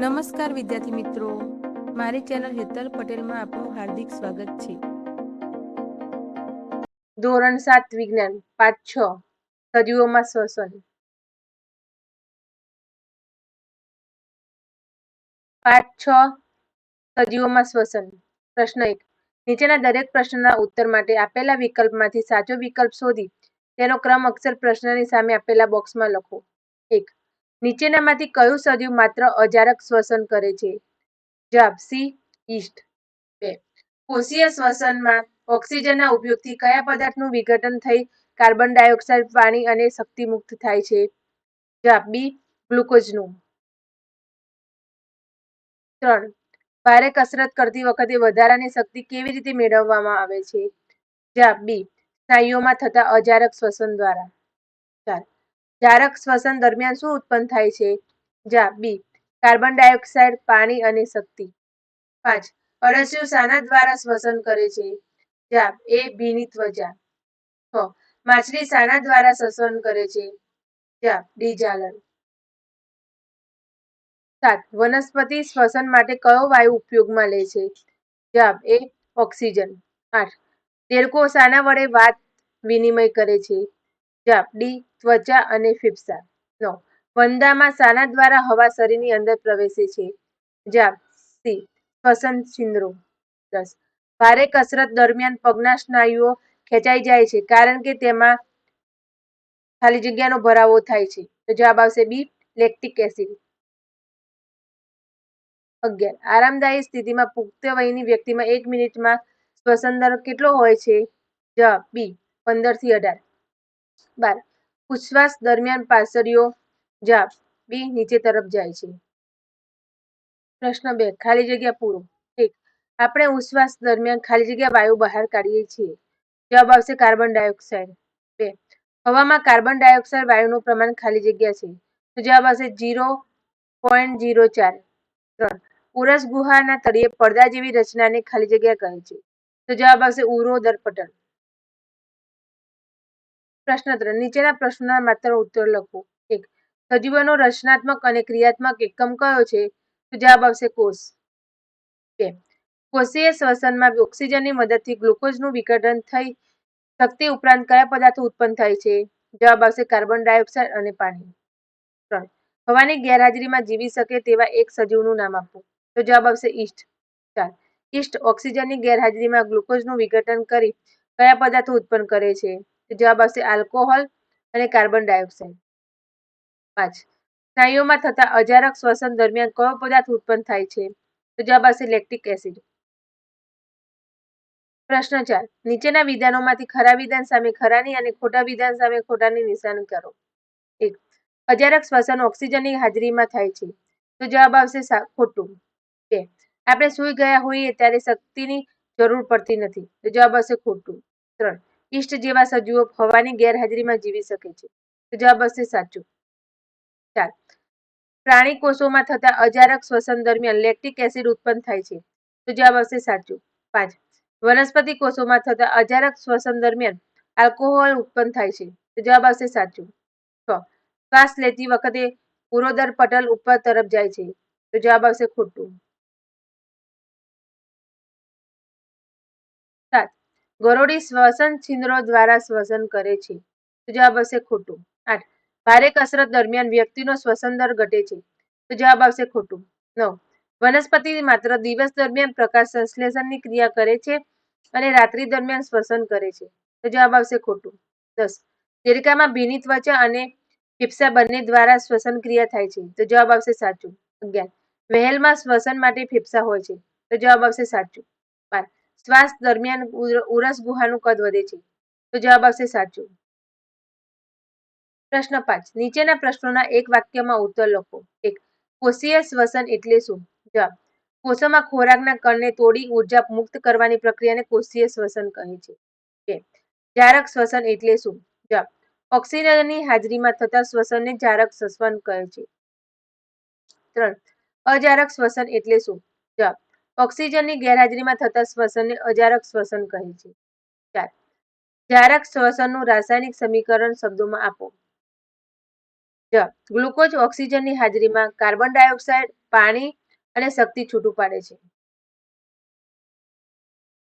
નમસ્કાર વિદ્યાર્થી મિત્રો. મારી ચેનલ હેતલ પટેલમાં આપનું હાર્દિક સ્વાગત છે. ધોરણ સાત વિજ્ઞાન પાંચ છ સજીવોમાં શ્વસન પાંચ છ સજીવોમાં શ્વસન પ્રશ્ન એક, નીચેના દરેક પ્રશ્નના ઉત્તર માટે આપેલા વિકલ્પમાંથી સાચો વિકલ્પ શોધી તેનો ક્રમ અક્ષર પ્રશ્નની સામે આપેલા બોક્સમાં લખો. એક નીચેનામાંથી કયું સજીવ માત્ર અજારક શ્વસન કરે છે? જવાબ સી ઈસ્ટ બે. કોષીય શ્વસનમાં ઓક્સિજનના ઉપયોગથી કયા પદાર્થનું વિઘટન થઈ કાર્બન ડાયોક્સાઇડ, પાણી અને શક્તિ મુક્ત થાય છે? જવાબ બી, ગ્લુકોઝનું. ત્રણ. ભારે કસરત કરતી વખતે વધારાની શક્તિ કેવી રીતે મેળવવામાં આવે છે? જવાબ બી, સ્નાયુઓમાં થતા અજારક શ્વસન દ્વારા. ચાર. જારક શ્વસન દરમિયાન શું ઉત્પન્ન થાય છે? જા, બી, કાર્બન ડાયોક્સાઇડ, પાણી અને શક્તિ. પાંચ, અળસિયું શાના દ્વારા શ્વસન કરે છે? જા, એ ભીની ત્વચા. છ, માછલી શાના દ્વારા શ્વસન કરે છે? જા, ડી જાલન સાત, વનસ્પતિ શ્વસન માટે કયો વાયુ ઉપયોગમાં લે છે? જવાબ એ, ઓક્સિજન. આઠ તેરકો શાના વડે વાત વિનિમય કરે છે? જવાબ ડી ત્વચા અને ફેફસા. નો, વંદામાં સાના દ્વારા હવા શરીરની અંદર પ્રવેશે છે. જવાબ સી શ્વસન છિદ્રો દસ, ભારે કસરત દરમિયાન પગના સ્નાયુઓ ખેંચાઈ જાય છે કારણ કે તેમાં ખાલી જગ્યાનો ભરાવો થાય છે. તો જવાબ આવશે બી, લેક્ટિક એસિડ. અગિયાર, આરામદાયી સ્થિતિમાં પુખ્ત વયની વ્યક્તિમાં એક મિનિટમાં શ્વસન દર કેટલો હોય છે? જવાબ બી, પંદરથી અઢાર. બાર. ઉચ્છવાસ દરમિયાન પાસરીઓ જાપ બી નીચે તરફ જાય છે. પ્રશ્ન બે, ખાલી જગ્યા પૂરો. એક, આપણે ઉચ્છવાસ દરમિયાન ખાલી જગ્યા વાયુ બહાર કાઢીએ છીએ. જવાબ આવશે કાર્બન ડાયોક્સાઇડ. બે, હવામાં કાર્બન ડાયોક્સાઇડ વાયુનું પ્રમાણ ખાલી જગ્યા છે. તો જવાબ આવશે જીરો પોઈન્ટ જીરો ચાર. ત્રણ, ઉરસ ગુહાના તળિયે પડદા જેવી રચનાને ખાલી જગ્યા કહે છે. તો જવાબ આવશે ઉરોદર પટલ પ્રશ્ન ત્રણ નીચેના પ્રશ્નોના માત્ર ઉત્તર લખો. એક, સજીવોનો રચનાત્મક અને ક્રિયાત્મક એકમ કયો છે? તો જવાબ આવશે કોષ. બે, કોષીય શ્વસનમાં ઓક્સિજનની મદદથી ગ્લુકોઝનું વિઘટન થઈ શક્તિ ઉપરાંત કયા પદાર્થો ઉત્પન્ન થાય છે? જવાબ આવશે કાર્બન ડાયોક્સાઇડ અને પાણી. ત્રણ, હવાની ગેરહાજરીમાં જીવી શકે તેવા એક સજીવનું નામ આપો. તો જવાબ આવશે ઈસ્ટ ચાર ઈસ્ટ ઓક્સિજનની ગેરહાજરીમાં ગ્લુકોઝનું વિઘટન કરી કયા પદાર્થો ઉત્પન્ન કરે છે? જવાબ આવશે આલ્કોહોલ અને કાર્બન ડાયોક્સાઇડ. પાંચ. સ્નાયુઓમાં થતા અજારક શ્વસન દરમિયાન કયો પદાર્થ ઉત્પન્ન થાય છે? તો જવાબ આવશે લેક્ટિક એસિડ. પ્રશ્ન ચાર. નીચેના વિધાનોમાંથી ખરા વિધાન સામે ખરાની અને ખોટા વિધાન સામે ખોટાની નિશાની કરો. એક. અજારક શ્વસન ઓક્સિજનની હાજરીમાં થાય છે. તો જવાબ આવશે ખોટું. બે. આપણે સૂઈ ગયા હોઈએ ત્યારે શક્તિની જરૂર પડતી નથી. તો જવાબ આવશે ખોટું. ત્રણ. ઈષ્ટ જેવા સજીવો હવાની ગેરહાજરીમાં જીવી શકે છે. જવાબ આવશે સાચું. ચાર પ્રાણી કોષોમાં થતા અજારક શ્વસન દરમિયાન લેક્ટિક એસિડ ઉત્પન્ન થાય છે. તો જવાબ આવશે સાચું. પાંચ. વનસ્પતિ કોષોમાં થતા અજારક શ્વસન દરમિયાન આલ્કોહોલ ઉત્પન્ન થાય છે. તો જવાબ આવશે સાચું. છ. શ્વાસ લેતી વખતે પુરોદર પટલ ઉપર તરફ જાય છે. તો જવાબ આવશે ખોટું. ગરોળી શ્વસન છિદ્રો દ્વારા શ્વસન કરે છે. તો જવાબ આવશે ખોટું. આઠ. ભારે કસરત દરમિયાન વ્યક્તિનો શ્વસન દર ઘટે છે. તો જવાબ આવશે ખોટું. નવ. વનસ્પતિ માત્ર દિવસ દરમિયાન પ્રકાશ સંશ્લેષણની ક્રિયા કરે છે અને રાત્રિ દરમિયાન શ્વસન કરે છે. તો જવાબ આવશે ખોટું. દસ. દેડકામાં ભીની ત્વચા અને ફેફસા બંને દ્વારા શ્વસન ક્રિયા થાય છે. તો જવાબ આવશે સાચું. અગિયાર. વહેલમાં શ્વસન માટે ફેફસા હોય છે. તો જવાબ આવશે સાચું. શ્વાસ દરમિયાન ઉરસ ગુહાનું કદ વધે છે? તો જવાબ આવશે સાચો. પ્રશ્ન પાંચ. નીચેના પ્રશ્નોના એક વાક્યમાં ઉત્તર લખો. એક, કોષીય શ્વસન એટલે શું? જવાબ, કોષોમાં ખોરાકના કણને તોડી ઊર્જા મુક્ત કરવાની પ્રક્રિયાને કોષીય શ્વસન કહે છે. બે, જારક શ્વસન એટલે શું? જવાબ, ઓક્સિજનની હાજરીમાં થતા શ્વસનને જારક શ્વસન કહે છે. ત્રણ, અજારક શ્વસન એટલે શું? જવાબ ઓક્સિજનની ગેરહાજરીમાં થતા શ્વસનને અજારક શ્વસન કહે છે. ચાર જારક શ્વસનનું રાસાયણિક સમીકરણ શબ્દોમાં આપો. ગ્લુકોઝ ઓક્સિજનની હાજરીમાં કાર્બન ડાયોક્સાઇડ, પાણી અને શક્તિ છૂટું પાડે છે.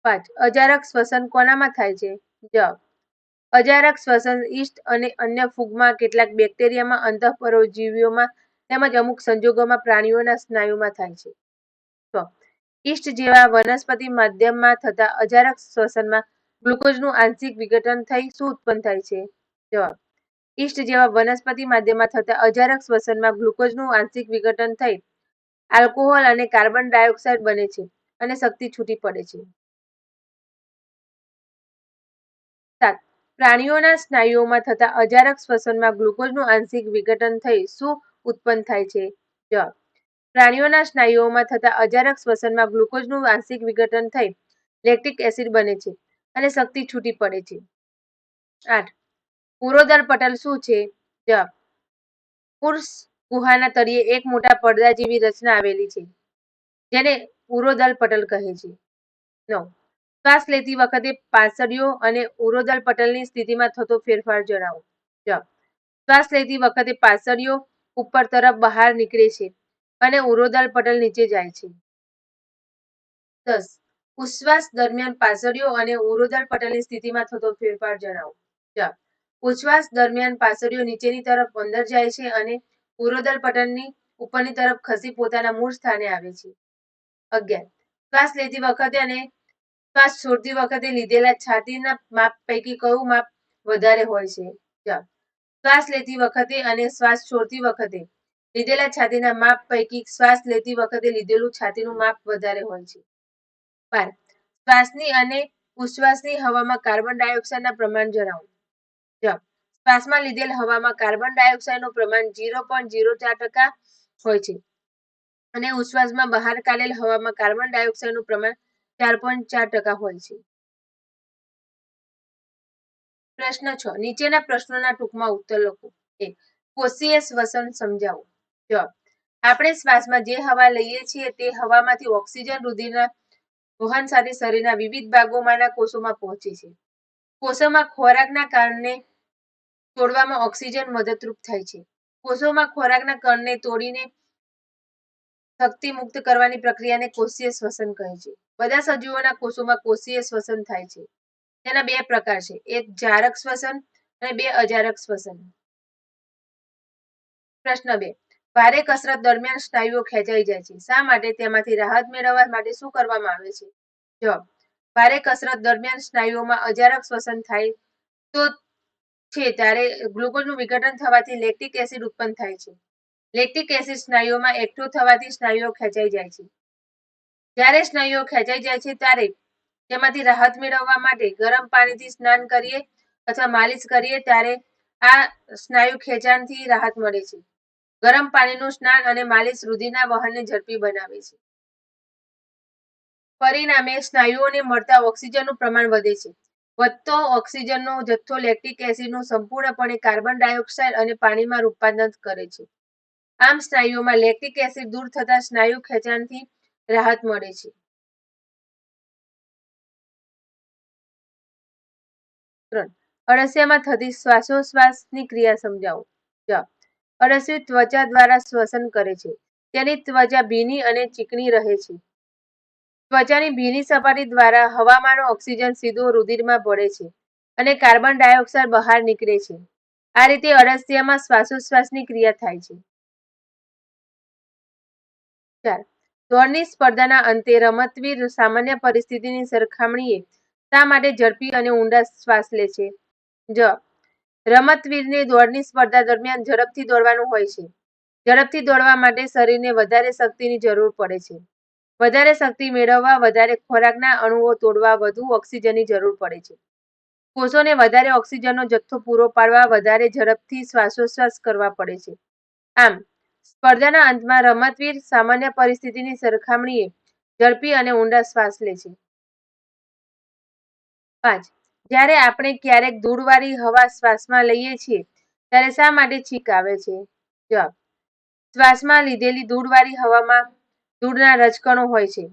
પાંચ, અજારક શ્વસન કોનામાં થાય છે? જ, અજારક શ્વસન ઈસ્ટ અને અન્ય ફૂગમાં કેટલાક બેક્ટેરિયામાં, અંતઃપરોજીવીઓમાં તેમજ અમુક સંજોગોમાં પ્રાણીઓના સ્નાયુમાં થાય છ. ઈસ્ટ જેવા વનસ્પતિ માધ્યમમાં થતા અજારક શ્વસનમાં ગ્લુકોઝનું આંશિક વિઘટન થઈ શું ઉત્પન્ન થાય છે? જવાબ. ઈસ્ટ જેવા વનસ્પતિ માધ્યમમાં થતા અજારક શ્વસનમાં ગ્લુકોઝનું આંશિક વિઘટન થઈ આલ્કોહોલ અને કાર્બન ડાયોક્સાઇડ બને છે અને શક્તિ છૂટી પડે છે. સાત. પ્રાણીઓના સ્નાયુઓમાં થતા અજારક શ્વસનમાં ગ્લુકોઝનું આંશિક વિઘટન થઈ શું ઉત્પન્ન થાય છે? જવાબ. પ્રાણીઓના સ્નાયુઓમાં થતા અજારક શ્વસનમાં ગ્લુકોઝનું આંશિક વિઘટન થઈ લેક્ટિક એસિડ બને છે અને શક્તિ છૂટી પડે છે. આઠ. પૂરોદર પટલ શું છે? જવાબ. પુરુષ ગુહાના તળિયે એક મોટા પડદા જેવી રચના આવેલી છે, જેને ઉરોદલ પટલ કહે છે. નવ. શ્વાસ લેતી વખતે પાંસળીઓ અને ઉરોદલ પટલની સ્થિતિમાં થતો ફેરફાર જણાવો. જવાબ. શ્વાસ લેતી વખતે પાંસળીઓ ઉપર તરફ બહાર નીકળે છે અને ઉરોદલ પટલ નીચે જાય છે. દસ. ઉચ્છ્વાસ દરમિયાન પાસળીઓ અને ઉરોદલ પટલની સ્થિતિમાં થતો ફેરફાર જણાવો. ચાર. ઉચ્છ્વાસ દરમિયાન પાસળીઓ નીચેની તરફ અંદર જાય છે અને ઉરોદલ પટલની ઉપરની તરફ ખસી પોતાના મૂળ સ્થાને આવે છે. અગિયાર. શ્વાસ લેતી વખતે અને શ્વાસ છોડતી વખતે લીધેલા છાતીના માપ પૈકી કયું માપ વધારે હોય છે? ચાર. શ્વાસ લેતી વખતે અને શ્વાસ છોડતી વખતે લીધેલા છાતીના માપ પૈકી શ્વાસ લેતી વખતે લીધેલું છાતીનું માપ વધારે હોય છે. બાર, શ્વાસની અને ઉશ્વાસની હવામાં કાર્બન ડાયોક્સાઇડના પ્રમાણ જણાવો. જવાબ, શ્વાસમાં લીધેલ હવામાં કાર્બન ડાયોક્સાઇડનું પ્રમાણ ઝીરો પોઈન્ટ ઝીરો ચાર ટકા હોય છે અને ઉશ્વાસમાં બહાર કાઢેલ હવામાં કાર્બન ડાયોક્સાઇડનું પ્રમાણ ચાર પોઈન્ટ ચાર ટકા હોય છે. પ્રશ્ન છ, નીચેના પ્રશ્નોના ટૂંકમાં ઉત્તર લખો. એક કોષીય શ્વસન સમજાવો. જવાબ આપણે શ્વાસમાં જે હવા લઈએ છીએ તે હવામાંથી ઓક્સિજન રુધિરના વહન સાથે શરીરના વિવિધ ભાગોમાંના કોષોમાં પહોંચે છે. કોષોમાં ખોરાકના કારણે તોડવામાં ઓક્સિજન મદદરૂપ થાય છે. કોષોમાં ખોરાકના કણને તોડીને શક્તિ મુક્ત કરવાની પ્રક્રિયાને કોષીય શ્વસન કહે છે. બધા સજીવોના કોષોમાં કોષીય શ્વસન થાય છે. તેના બે પ્રકાર છે. એક જારક શ્વસન અને બે અજારક શ્વસન. પ્રશ્ન બે. ભારે કસરત દરમિયાન સ્નાયુઓ ખેંચાઈ જાય છે. શા માટે? તેમાંથી રાહત મેળવવા માટે શું કરવામાં આવે છે? જવાબ, ભારે કસરત દરમિયાન સ્નાયુઓમાં અજારક શ્વસન થાય તો છે ત્યારે ગ્લુકોઝનું વિઘટન થવાથી લેક્ટિક એસિડ ઉત્પન્ન થાય છે. લેક્ટિક એસિડ સ્નાયુઓમાં એકઠું થવાથી સ્નાયુઓ ખેંચાઈ જાય છે. જ્યારે સ્નાયુઓ ખેંચાઈ જાય છે ત્યારે તેમાંથી રાહત મેળવવા માટે ગરમ પાણીથી સ્નાન કરીએ અથવા માલિશ કરીએ ત્યારે આ સ્નાયુ ખેંચાણથી રાહત મળે છે. ગરમ પાણીનું સ્નાન અને માલિશ રુધિરના વહનને ઝડપી બનાવે છે. પરિણામે સ્નાયુઓને મળતા ઓક્સિજનનું પ્રમાણ વધે છે. વધતો ઓક્સિજનનો જથ્થો લેક્ટિક એસિડનું સંપૂર્ણપણે કાર્બન ડાયોક્સાઇડ અને પાણીમાં રૂપાંતર કરે છે. આમ સ્નાયુઓમાં લેક્ટિક એસિડ દૂર થતા સ્નાયુ ખેંચાણથી રાહત મળે છે. અળસિયામાં થતી શ્વાસોશ્વાસની ક્રિયા સમજાવો. અળસિયું ત્વચા દ્વારા શ્વસન કરે છે. તેની ત્વચા ભીની અને ચીકણી રહે છે. ત્વચાની ભીની સપાટી દ્વારા હવામાંનો ઓક્સિજન સીધો રુધિરમાં ભળે છે અને કાર્બન ડાયોક્સાઇડ બહાર નીકળે છે. આ રીતે અળસિયામાં શ્વાસોશ્વાસની ક્રિયા થાય છે. દોડની સ્પર્ધાના અંતે રમતવીર સામાન્ય પરિસ્થિતિની સરખામણીએ શા માટે ઝડપી અને ઊંડા શ્વાસ લે છે? જ. રમતવીરને દોડની સ્પર્ધા દરમિયાન ઝડપથી દોડવાનું હોય છે. ઝડપથી દોડવા માટે શરીરને વધારે શક્તિની જરૂર પડે છે. વધારે શક્તિ મેળવવા, વધારે ખોરાકના અણુઓ તોડવા, વધુ ઓક્સિજનની જરૂર પડે છે. કોષોને વધારે ઓક્સિજનનો જથ્થો પૂરો પાડવા, વધારે ઝડપથી શ્વાસોશ્વાસ કરવા પડે છે. આમ, સ્પર્ધાના અંતમાં રમતવીર સામાન્ય પરિસ્થિતિની સરખામણીએ ઝડપી અને ઊંડા શ્વાસ લે છે. પાંચ જ્યારે આપણે ક્યારેક ધૂળવાળી હવા શ્વાસમાં લઈએ છીએ, ત્યારે શા માટે છીંક આવે છે? જવાબ. શ્વાસમાં લીધેલી ધૂળવાળી હવામાં ધૂળના રજકણો હોય છે.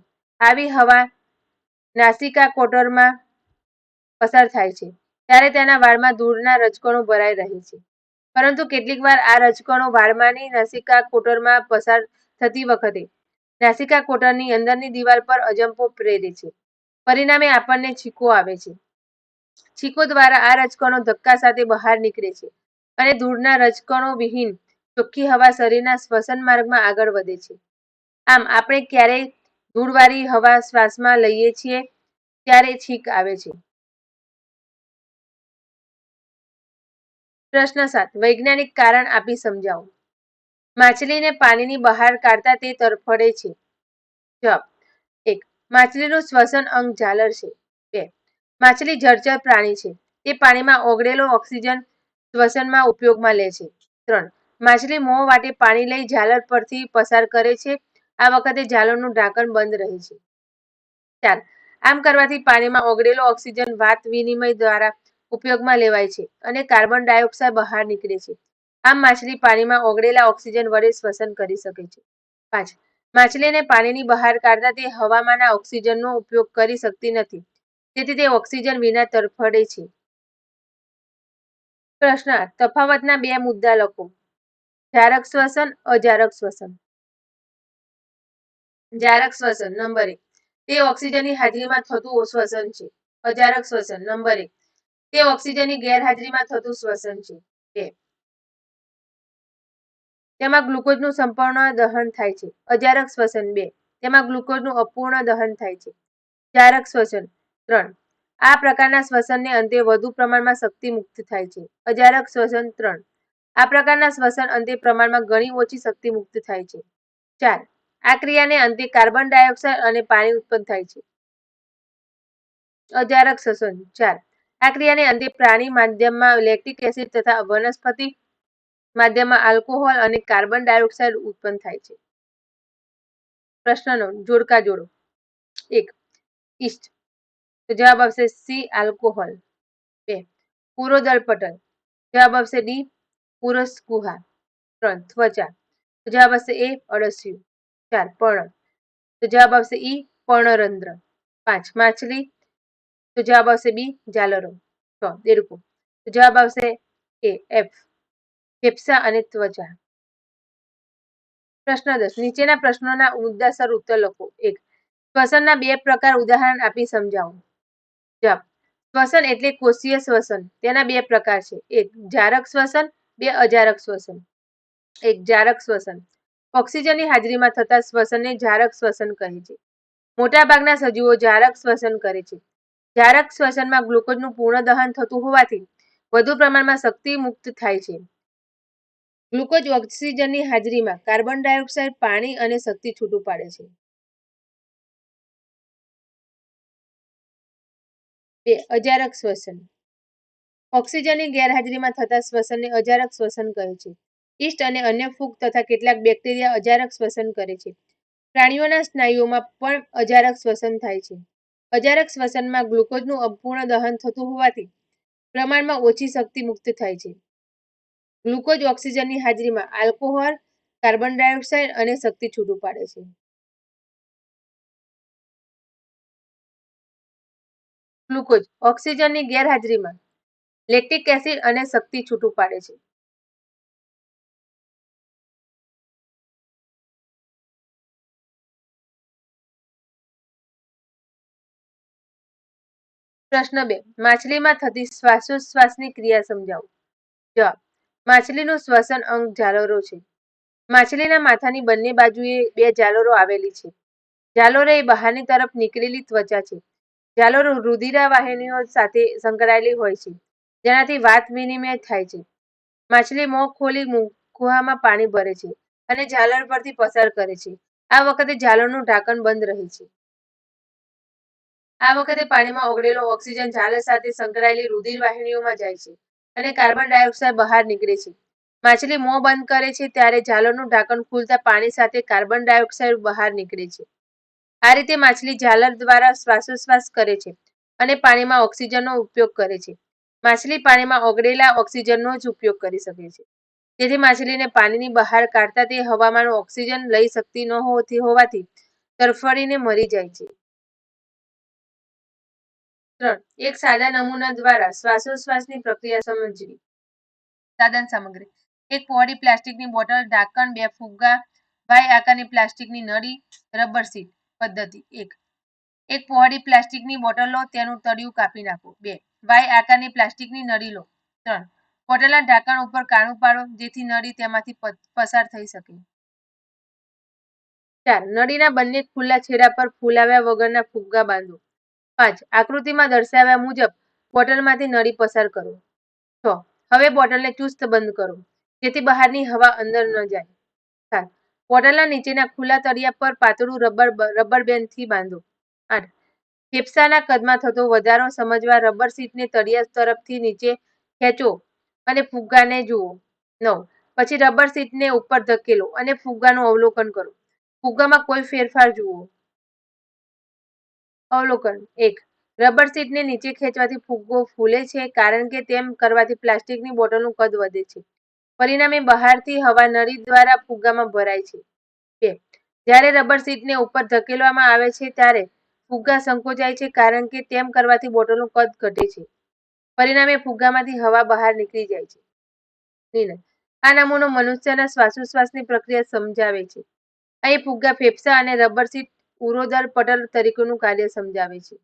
આવી હવા નાસિકા કોટરમાં પસાર થાય છે, ત્યારે તેના વાળમાં ધૂળના રજકણો ભરાઈ રહે છે. પરંતુ કેટલીક વાર આ રજકણો વાળમાંની નાસિકા કોટરમાં પસાર થતી વખતે નાસિકા કોટરની અંદરની દિવાલ પર અજંપો પ્રેરે છે. પરિણામે આપણને છીકો આવે છે. છીકો દ્વારા આ રજકણો ધક્કા સાથે બહાર નીકળે છે અને ધૂળના રજકણો વિહીન ચોખ્ખી હવા શરીરના શ્વસન માર્ગમાં આગળ વધે છે. આમ આપણે ક્યારેય ધૂળવાળી હવા શ્વાસમાં લઈએ છીએ ત્યારે છીક આવે છે. પ્રશ્ન સાત, વૈજ્ઞાનિક કારણ આપી સમજાવો. માછલીને પાણીની બહાર કાઢતા તે તરફડે છે. જવાબ, એક, માછલીનું શ્વસન અંગ ઝાલર છે માછલી જળચર પ્રાણી છે. તે પાણીમાં ઓગળેલો ઓક્સિજન શ્વસનમાં ઉપયોગમાં લે છે. ત્રણ, માછલી મોં વાટે પાણી લઈ ઝાલર પરથી પસાર કરે છે. આ વખતે ઝાલરનું ઢાંકણ બંધ રહે છે. ચાર, આમ કરવાથી પાણીમાં ઓગળેલો ઓક્સિજન વાત વિનિમય દ્વારા ઉપયોગમાં લેવાય છે અને કાર્બન ડાયોક્સાઇડ બહાર નીકળે છે. આમ માછલી પાણીમાં ઓગળેલા ઓક્સિજન વડે શ્વસન કરી શકે છે. પાંચ, માછલીને પાણીની બહાર કાઢતા તે હવામાંના ઓક્સિજનનો ઉપયોગ કરી શકતી નથી. તેથી તે ઓક્સિજન વિના તરફડે છે. પ્રશ્ન, તફાવતના બે મુદ્દા લખો. જારક શ્વસન, અજારક શ્વસન. જારક શ્વસન, નંબર એક. તે ઓક્સિજનની હાજરીમાં થતું શ્વસન છે. અજારક શ્વસન, નંબર એક. તે ઓક્સિજનની ગેરહાજરીમાં થતું શ્વસન છે. બે. તેમાં ગ્લુકોઝનું સંપૂર્ણ દહન થાય છે. અજારક શ્વસન, બે. તેમાં ગ્લુકોઝનું અપૂર્ણ દહન થાય છે. જારક શ્વસન ત્રણ. આ પ્રકારના શ્વસનને અંતે વધુ પ્રમાણમાં શક્તિ મુક્ત થાય છે. અજારક શ્વસન ત્રણ. આ પ્રકારના શ્વસન અંતે પ્રમાણમાં ઘણી ઓછી શક્તિ મુક્ત થાય છે. ચાર. આ ક્રિયાને અંતે કાર્બન ડાયોક્સાઇડ અને પાણી ઉત્પન્ન થાય છે. અજારક શ્વસન. ચાર. આ ક્રિયાને અંતે પ્રાણી માધ્યમમાં લેક્ટિક એસિડ તથા વનસ્પતિ માધ્યમમાં આલ્કોહોલ અને કાર્બન ડાયોક્સાઇડ ઉત્પન્ન થાય છે. પ્રશ્નનો જોડકા જોડો. એક. ઈસ્ટ. તો જવાબ આવશે સી આલ્કોહોલ બે પૂરોદળ પટલ જવાબ આવશે ડી પુરસ ગુહા ત્રણ ત્વચા તો જવાબ આવશે એ અળસિયું ચાર પર્ણ તો જવાબ આવશે ઈ પર્ણરંધ્ર પાંચ માછલી તો જવાબ આવશે બી ઝાલરો છ દેડકો તો જવાબ આવશે એ એફ ફેફસા અને ત્વચા પ્રશ્ન દસ નીચેના પ્રશ્નોના મુદ્દાસર ઉત્તર લખો એક શ્વસનના બે પ્રકાર ઉદાહરણ આપી સમજાવો. જવાબ શ્વસન એટલે કોષીય શ્વસન. તેના બે પ્રકાર છે. એક જારક શ્વસન, બે અજારક શ્વસન. એક જારક શ્વસન. ઓક્સિજનની હાજરીમાં થતા શ્વસનને જારક શ્વસન કહે છે. મોટાભાગના સજીવો જારક શ્વસન કરે છે. જારક શ્વસનમાં ગ્લુકોઝનું પૂર્ણ દહન થતું હોવાથી વધુ પ્રમાણમાં શક્તિ મુક્ત થાય છે. ગ્લુકોઝ ઓક્સિજનની હાજરીમાં કાર્બન ડાયોક્સાઇડ, પાણી અને શક્તિ છૂટું પાડે છે. બે, અજારક શ્વસન. ઓક્સિજનની ગેરહાજરીમાં થતા શ્વસનને અજારક શ્વસન કહે છે. ઈસ્ટ અને અન્ય ફૂગ તથા કેટલાક બેક્ટેરિયા અજારક શ્વસન કરે છે. પ્રાણીઓના સ્નાયુઓમાં પણ અજારક શ્વસન થાય છે. અજારક શ્વસનમાં ગ્લુકોઝનું અપૂર્ણ દહન થતું હોવાથી પ્રમાણમાં ઓછી શક્તિ મુક્ત થાય છે. ગ્લુકોઝ ઓક્સિજનની હાજરીમાં આલ્કોહોલ, કાર્બન ડાયોક્સાઇડ અને શક્તિ છૂટું પાડે છે. ગ્લુકોઝ, ઓક્સિજનની ગેરહાજરીમાં. લેક્ટિક એસિડ અને શક્તિ છૂટું પાડે છે. પ્રશ્ન બે, માછલીમાં થતી શ્વાસોશ્વાસની ક્રિયા સમજાવો. જવાબ, માછલીનું શ્વસન અંગ ઝાલરો છે. માછલીના માથાની બંને બાજુએ બે ઝાલરો આવેલી છે. ઝાલોરો એ બહારની તરફ નીકળેલી ત્વચા છે. ઝાલરો રુધિરાવાહિનીઓ સાથે સંકળાયેલી હોય છે, જેનાથી વાત વિનિમય થાય છે. માછલી મોં ખોલી ગુહામાં પાણી ભરે છે અને ઝાલર પરથી પસાર કરે છે. આ વખતે ઝાલરનું ઢાંકણ બંધ રહે છે. આ વખતે પાણીમાં ઓગળેલો ઓક્સિજન ઝાલર સાથે સંકળાયેલી રુધિર વાહિનીઓમાં જાય છે અને કાર્બન ડાયોક્સાઇડ બહાર નીકળે છે. માછલી મોં બંધ કરે છે ત્યારે ઝાલરનું ઢાંકણ ખુલતા પાણી સાથે કાર્બન ડાયોક્સાઇડ બહાર નીકળે છે. આ રીતે માછલી ઝાલર દ્વારા શ્વાસોશ્વાસ કરે છે અને પાણીમાં ઓક્સિજનનો ઉપયોગ કરે છે. માછલી પાણીમાં ઓગળેલા ઓક્સિજનનો જ ઉપયોગ કરી શકે છે. તેથી માછલીને પાણીની બહાર કાઢતા તે હવામાં ઓક્સિજન લઈ શકતી ન હોવાથી તરફડીને મરી જાય છે. ત્રણ, એક સાદા નમૂના દ્વારા શ્વાસોશ્વાસની પ્રક્રિયા સમજવી. સાધન સામગ્રી. એક પોડી પ્લાસ્ટિકની બોટલ, ઢાંકણ, બે ફુગ્ગા, વાય આકારની પ્લાસ્ટિકની નળી, રબર સીટ પદ્ધતિ. એક. એક પહોળી પ્લાસ્ટિકની બોટલ લો તેનું તળિયું કાપી નાખો. બે. વાય આકારની પ્લાસ્ટિકની નળી લો. ત્રણ. બોટલના ઢાંકણ ઉપર કાણું પાડો, જેથી નળી તેમાંથી પસાર થઈ શકે. ચાર. નળીના બંને ખુલ્લા છેડા પર ફૂલાવ્યા વગરના ફુગ્ગા બાંધો. પાંચ. આકૃતિમાં દર્શાવ્યા મુજબ બોટલમાંથી નળી પસાર કરો. છ. હવે બોટલને ચુસ્ત બંધ કરો, જેથી બહારની હવા અંદર ન જાય. સાત. બોટલના નીચેના ખુલ્લા તળિયા પર પાતળું રબર રબર બેન્ડથી બાંધો. આઠ ફેફસાના કદમાં થતો વધારો સમજવા રબર સીટને તળિયા તરફથી નીચે ખેંચો અને ફુગ્ગાને જુઓ. નવ. પછી રબર સીટને ઉપર ધકેલો અને ફુગ્ગાનું અવલોકન કરો. ફુગ્ગામાં કોઈ ફેરફાર જુઓ. અવલોકન. એક. રબર સીટને નીચે ખેંચવાથી ફુગ્ગો ફૂલે છે કારણ કે તેમ કરવાથી પ્લાસ્ટિકની બોટલનું કદ વધે છે. પરિણામે બહારથી હવા નળી દ્વારા ફુગ્ગામાં ભરાય છે. બે જ્યારે રબર સીટને ઉપર ધકેલવામાં આવે છે ત્યારે ફુગ્ગા સંકોચાય છે કારણ કે તેમ કરવાથી બોટલનું કદ ઘટે છે. પરિણામે ફુગ્ગામાંથી હવા બહાર નીકળી જાય છે. આ નમૂનો મનુષ્યના શ્વાસોશ્વાસની પ્રક્રિયા સમજાવે છે. અહીં ફુગ્ગા ફેફસા અને રબર સીટ ઉરોદર પટલ તરીકેનું કાર્ય સમજાવે છે.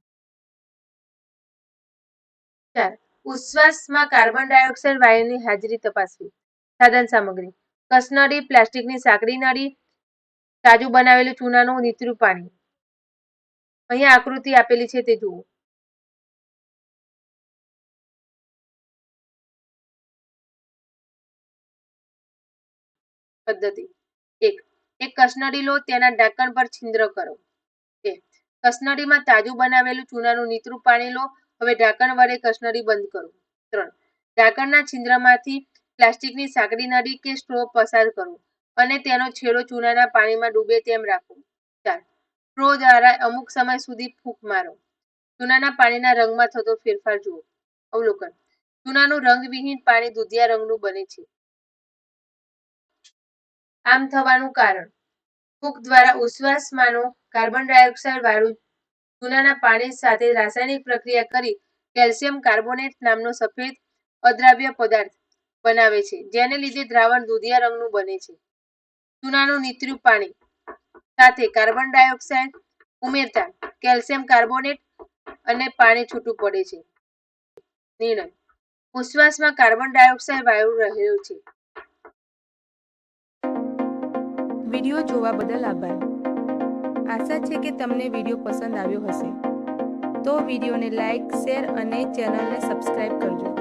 ચાર, ઉશ્વાસમાં કાર્બન ડાયોક્સાઇડ વાયુની હાજરી તપાસવી. સાધન સામગ્રી. કસનળી પ્લાસ્ટિકની સાંકડી નળી તાજું બનાવેલું ચૂનાનું નીતરું પાણી. અહીંયા આકૃતિ આપેલી છે તે જુઓ. પદ્ધતિ. એક એક કસનળી લો, તેના ઢાંકણ પર છિદ્ર કરો. બે કસનળીમાં તાજું બનાવેલું ચૂનાનું નીતરું પાણી લો, હવે ઢાંકણ વડે કસનળી બંધ કરો. ત્રણ, ઢાંકણના છિદ્રમાંથી પ્લાસ્ટિકની સાંકડી નળી કે સ્ટ્રો પસાર કરો અને તેનો છેડો ચૂનાના પાણીમાં ડૂબે તેમ રાખો. ચાર સ્ટ્રો દ્વારા અમુક સમય સુધી ફૂંક મારો. ચૂનાના પાણીના રંગમાં થતો ફેરફાર જુઓ. અવલોકન. ચૂનાનું રંગવિહીન પાણી દુધિયા રંગનું બને છે. આમ થવાનું કારણ. ફૂંક દ્વારા ઉશ્વાસમાંનો કાર્બન ડાયોક્સાઇડ વાળું ચૂનાના પાણી સાથે રાસાયણિક પ્રક્રિયા કરી કેલ્શિયમ કાર્બોનેટ નામનો સફેદ અદ્રાવ્ય પદાર્થ બનાવે છે, જેને લીધે દ્રાવણ દૂધિયા રંગનું બને છે. ચૂનાનું નીતર્યું પાણી, સાથે કાર્બન ડાયોક્સાઇડ, ઉમેરતા કેલ્શિયમ કાર્બોનેટ અને પાણી છૂટું પડે છે. નિર્ણય, ઉશ્વાસમાં કાર્બન ડાયોક્સાઇડ વાયુ રહેલો છે. વીડિયો જોવા બદલ આભાર. આશા છે કે તમને વીડિયો પસંદ આવ્યો હશે. તો વિડીયોને લાઈક, શેર અને ચેનલને સબસ્ક્રાઈબ કરજો.